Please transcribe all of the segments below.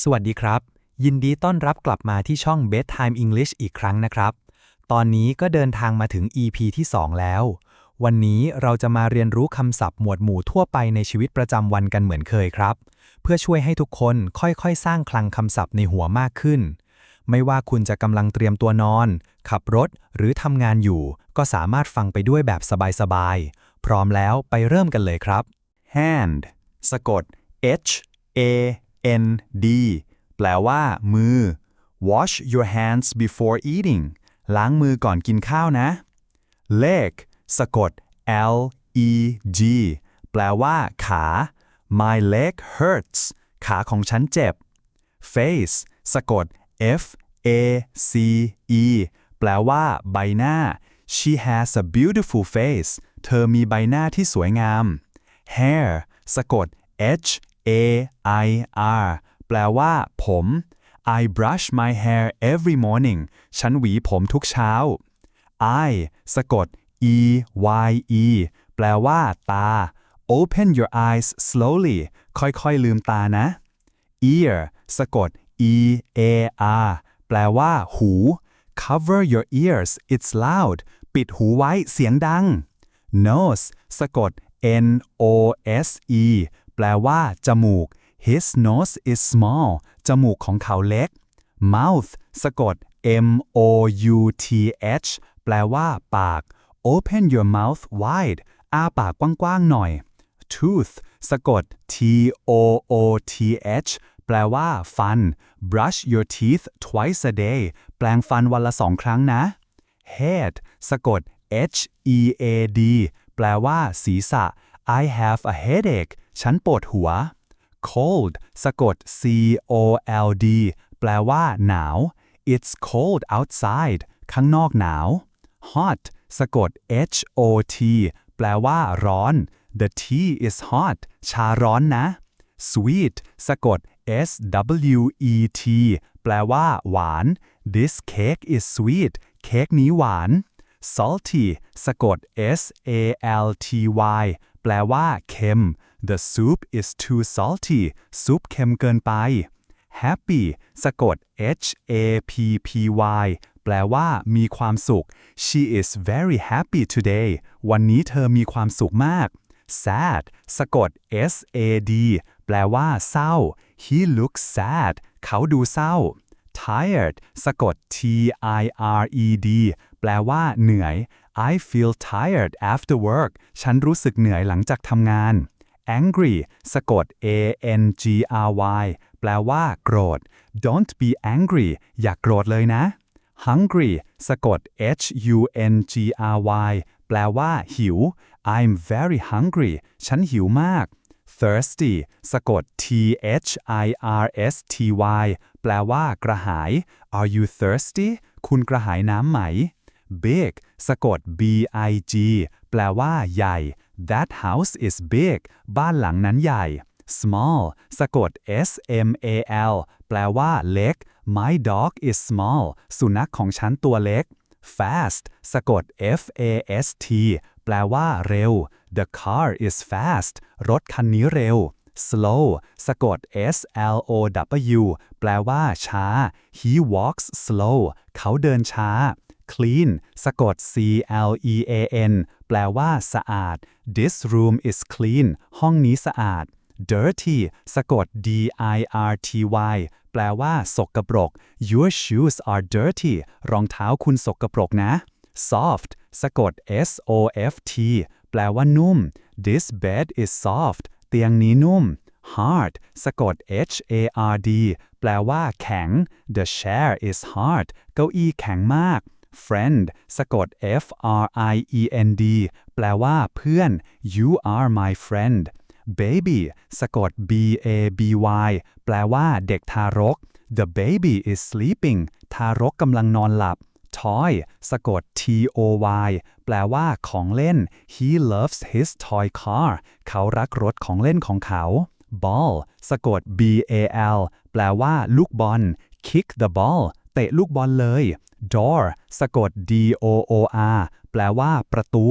สวัสดีครับ ยินดีต้อนรับกลับมาที่ช่อง Bedtime English อีกครั้งนะครับ ตอนนี้ก็เดินทางมาถึง EP ที่ 2 แล้ว วันนี้เราจะมาเรียนรู้คำศัพท์หมวดหมู่ทั่วไปในชีวิตประจำวันกันเหมือนเคยครับ เพื่อช่วยให้ทุกคนค่อยๆ สร้างคลังคำศัพท์ในหัวมากขึ้น ไม่ว่าคุณจะกำลังเตรียมตัวนอน ขับรถ หรือทำงานอยู่ ก็สามารถฟังไปด้วยแบบสบายๆ พร้อมแล้วไปเริ่มกันเลยครับ hand สะกด h a n d แปลว่า มือ wash your hands before eating ล้างมือก่อนกินข้าวนะ leg สะกด l e g แปลว่า ขา my leg hurts ขาของฉันเจ็บ face สะกด f a c e แปลว่า ใบหน้า she has a beautiful face เธอมีใบหน้าที่สวยงาม hair สะกด h a i r แปลว่าผม I brush my hair every morning ฉันหวีผมทุกเช้า eye สะกด e y e แปลว่า ตา Open your eyes slowly ค่อยๆลืมตานะ ear สะกด e a r แปลว่า หู Cover your ears it's loud ปิดหูไว้เสียงดัง nose สะกด n o s e แปลว่า จมูก his nose is small จมูกของเขาเล็ก mouth สะกด m o u t h แปลว่า ปาก open your mouth wide อ้าปากกว้างๆหน่อย tooth สะกด t o o t h แปลว่า ฟัน brush your teeth twice a day แปลงฟันวันละสองครั้งนะ head สะกด h e a d แปลว่า ศีรษะ I have a headache ฉันปวดหัว cold สะกด c o l d แปลว่าหนาว It's cold outside ข้างนอกหนาว hot สะกด h o t แปลว่าร้อน The tea is hot ชาร้อนนะ sweet สะกด s w e t แปลว่า หวาน This cake is sweet เค้กนี้หวาน salty สะกด s a l t y แปลว่าเค็ม The soup is too salty ซุปเค็มเกินไป happy สะกด h a p p y แปลว่า มีความสุข She is very happy today วันนี้เธอมีความสุขมาก sad สะกด s a d แปลว่า เศร้า He looks sad เขาดูเศร้า tired สะกด t i r e d แปลว่า เหนื่อย I feel tired after work ฉันรู้สึกเหนื่อยหลังจากทำงาน angry สะกด a n g r y แปลว่าโกรธ don't be angry อย่ากโกรธเลยนะ hungry สะกด h u n g r y แปลว่า หิว I'm very hungry ฉันหิวมาก thirsty สะกด t h i r s t y แปลว่า กระหาย Are you thirsty คุณกระหายน้ำไหม big สะกด b i g แปลว่า ใหญ่ That house is big บ้านหลังนั้นใหญ่ small สะกด s m a l แปลว่าเล็ก My dog is small สุนัขของฉันตัวเล็ก fast สะกด f a s t แปลว่าเร็ว The car is fast รถคันนี้เร็ว slow สะกด s l o w แปลว่าช้า He walks slow เขาเดินช้า clean สะกด c l e a n แปลว่า สะอาด This room is clean ห้องนี้สะอาด dirty สะกด d i r t y แปลว่าสกปรก Your shoes are dirty รองเท้าคุณสกปรกนะ soft สะกด s o f t แปลว่านุ่ม This bed is soft เตียงนี้นุ่ม hard สะกด h a r d แปลว่าแข็ง The chair is hard เก้าอี้แข็งมาก friend สะกด f r i e n d แปลว่าเพื่อน You are my friend baby สะกด b a b y แปลว่าเด็กทารก The baby is sleeping ทารกกำลังนอนหลับ toy สะกด t o y แปลว่าของเล่น He loves his toy car เขารักรถของเล่นของเขา ball สะกด b a l แปลว่า ลูกบอล kick the ball เตะลูกบอลเลย door สะกด d o o r แปลว่าประตู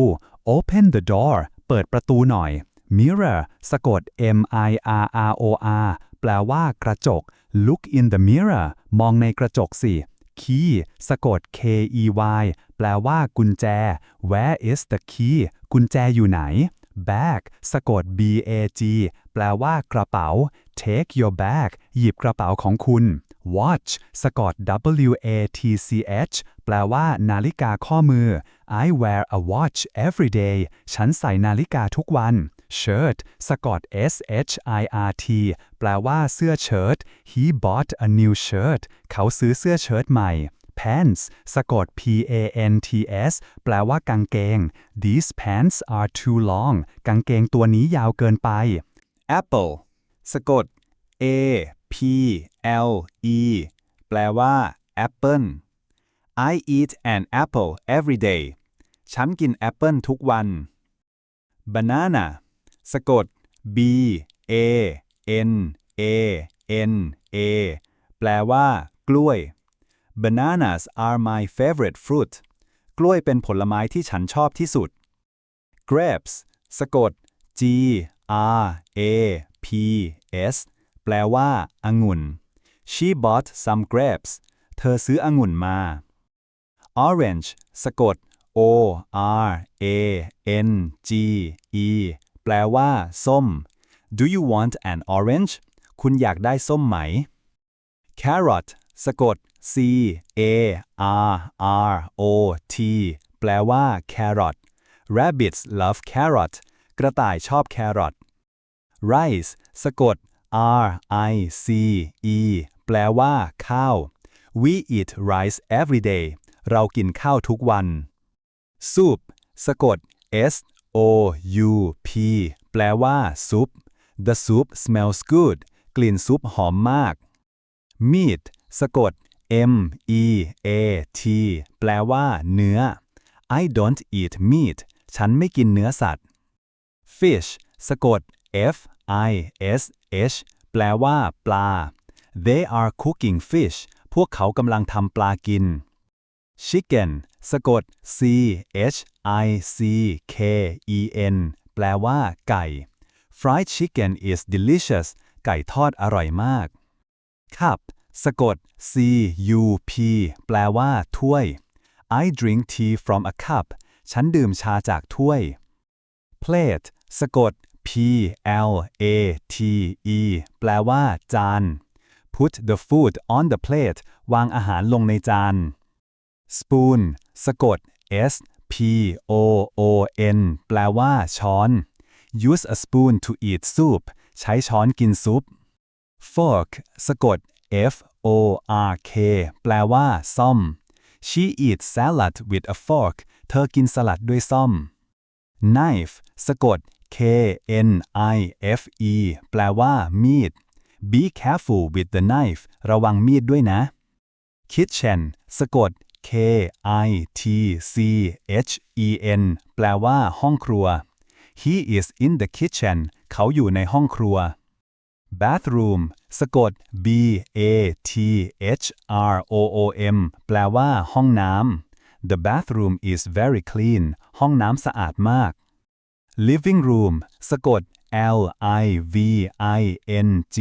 open the door เปิดประตูหน่อย mirror สะกด m i r r o r แปลว่ากระจก look in the mirror มองในกระจกสิ key สะกด k e y แปลว่ากุญแจ where is the key กุญแจอยู่ไหน bag สะกด b a g แปลว่ากระเป๋า take your bag หยิบกระเป๋าของคุณ watch สะกด w a t c h แปลว่า นาฬิกาข้อมือ I wear a watch every day ฉันใส่นาฬิกาทุกวัน shirt สะกด s h i r t แปลว่าเสื้อเชิ้ต he bought a new shirt เขาซื้อเสื้อเชิ้ตใหม่ pants สะกด p a n t s แปลว่ากางเกง these pants are too long กางเกงตัวนี้ยาวเกินไป apple สะกด a p l e แปลว่า apple I eat an apple every day ฉันกินแอปเปิลทุกวัน banana สะกด b a n a n a แปลว่า กล้วย bananas are my favorite fruit กล้วยเป็นผลไม้ที่ฉันชอบที่สุด grapes สะกด g r a p s แปลว่าองุ่น she bought some grapes เธอซื้อองุ่นมา orange สะกด o r a n g e แปลว่า ส้ม do you want an orange คุณอยากได้ส้มไหม carrot สะกด c a r r o t แปลว่า carrot rabbits love carrot กระต่ายชอบแครอท rice สะกด r i c e แปลว่าข้าว we eat rice every day เรากินข้าวทุกวัน soup สะกด s o u p แปลว่าซุป the soup smells good กลิ่นซุปหอมมาก meat สะกด m e a t แปลว่าเนื้อ I don't eat meat ฉันไม่กินเนื้อสัตว์ fish สะกด f i s h แปลว่า ปลา they are cooking fish พวกเขากำลังทำปลากิน chicken สะกด c h i c k e n แปลว่า ไก่ fried chicken is delicious ไก่ทอดอร่อยมาก cup สะกด c u p แปลว่า ถ้วย I drink tea from a cup ฉันดื่มชาจากถ้วย plate สะกด p l a t e แปลว่า จาน put the food on the plate วางอาหารลงในจาน spoon สะกด s p o o n แปลว่า ช้อน use a spoon to eat soup ใช้ช้อนกินซุป fork สะกด f o r k แปลว่า ซ่อม she eats salad with a fork เธอกินสลัดด้วยซ่อม knife สะกด k n i f e แปลว่า มีด be careful with the knife ระวังมีดด้วยนะ kitchen สะกด k i t c h e n แปลว่า ห้องครัว he is in the kitchen เขาอยู่ในห้องครัว bathroom สะกด b a t h r o o m แปลว่า ห้องน้ำ the bathroom is very clean ห้องน้ำสะอาดมาก living room สะกด l i v i n g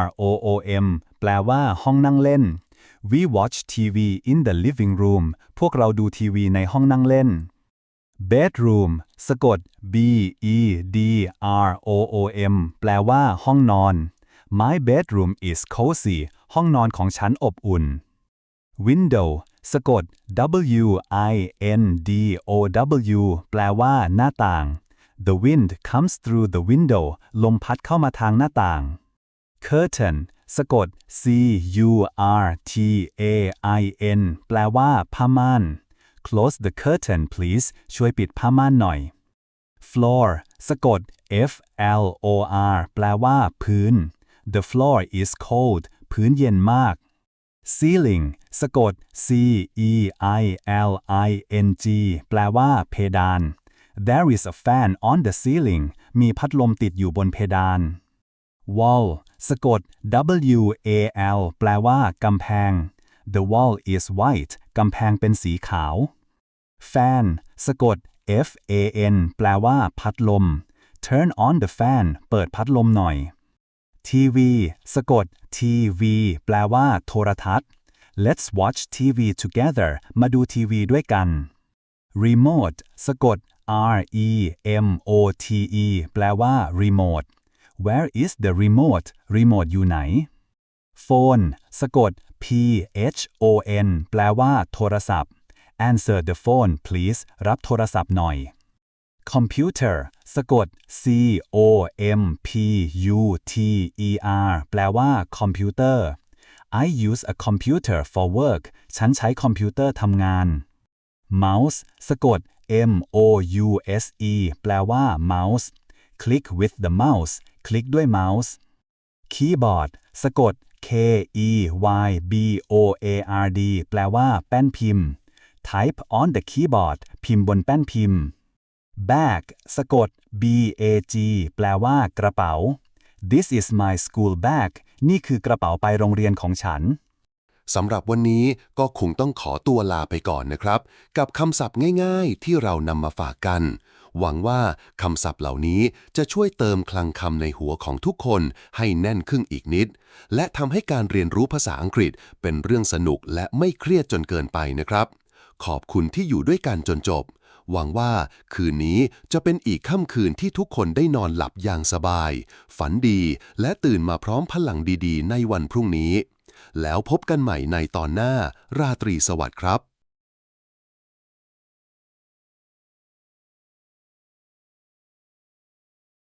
r o o m แปลว่าห้องนั่งเล่น we watch TV in the living room พวกเราดูทีวีในห้องนั่งเล่น bedroom สะกด b e d r o o m แปลว่าห้องนอน my bedroom is cozy ห้องนอนของฉันอบอุ่น window สะกด w i n d o w แปลว่าหน้าต่าง the wind comes through the window ลมพัดเข้ามาทางหน้าต่าง curtain สะกด c u r t a i n แปลว่าผ้าม่าน close the curtain please ช่วยปิดผ้าม่านหน่อย floor สะกด f l o r แปลว่าพื้น the floor is cold พื้นเย็นมาก ceiling สะกด c e i l i n g แปลว่าเพดาน there is a fan on the ceiling มีพัดลมติดอยู่บนเพดาน wall สะกด w a l แปลว่ากำแพง the wall is white กำแพงเป็นสีขาว fan สะกด f a n แปลว่า พัดลม turn on the fan เปิดพัดลมหน่อย TV สะกด TV แปลว่า โทรทัศน์ Let's watch TV together มาดูทีวีด้วยกัน Remote สะกด R E M O T E แปลว่า remote Where is the remote remote อยู่ไหน Phone สะกด P H O N แปลว่า โทรศัพท์ Answer the phone please รับโทรศัพท์หน่อย Computer สะกด C O M P U T E R แปลว่า คอมพิวเตอร์ I use a computer for work ฉันใช้คอมพิวเตอร์ทำงาน Mouse สะกด M O U S E แปลว่า mouse Click with the mouse คลิกด้วย mouse Keyboard สะกด K E Y B O A R D แปลว่า แป้นพิมพ์ Type on the keyboard พิมพ์บนแป้นพิมพ์ Bag สะกด B A G แปลว่า กระเป๋า This is my school bag นี่คือกระเป๋าไปโรงเรียนของฉัน สำหรับวันนี้ก็คงต้องขอตัวลาไปก่อนนะครับ กับคำศัพท์ง่ายๆ ที่เรานำมาฝากกัน หวังว่าคำศัพท์เหล่านี้จะช่วยเติมคลังคำในหัวของทุกคนให้แน่นขึ้นอีกนิด และทำให้การเรียนรู้ภาษาอังกฤษเป็นเรื่องสนุกและไม่เครียดจนเกินไปนะครับ ขอบคุณที่อยู่ด้วยกันจนจบ หวังว่าคืนนี้จะเป็นอีกค่ำคืนที่ทุกคนได้นอนหลับอย่างสบาย ฝันดี และตื่นมาพร้อมพลังดีๆ ในวันพรุ่งนี้ แล้วพบกันใหม่ในตอนหน้าราตรีสวัสดิ์ครับ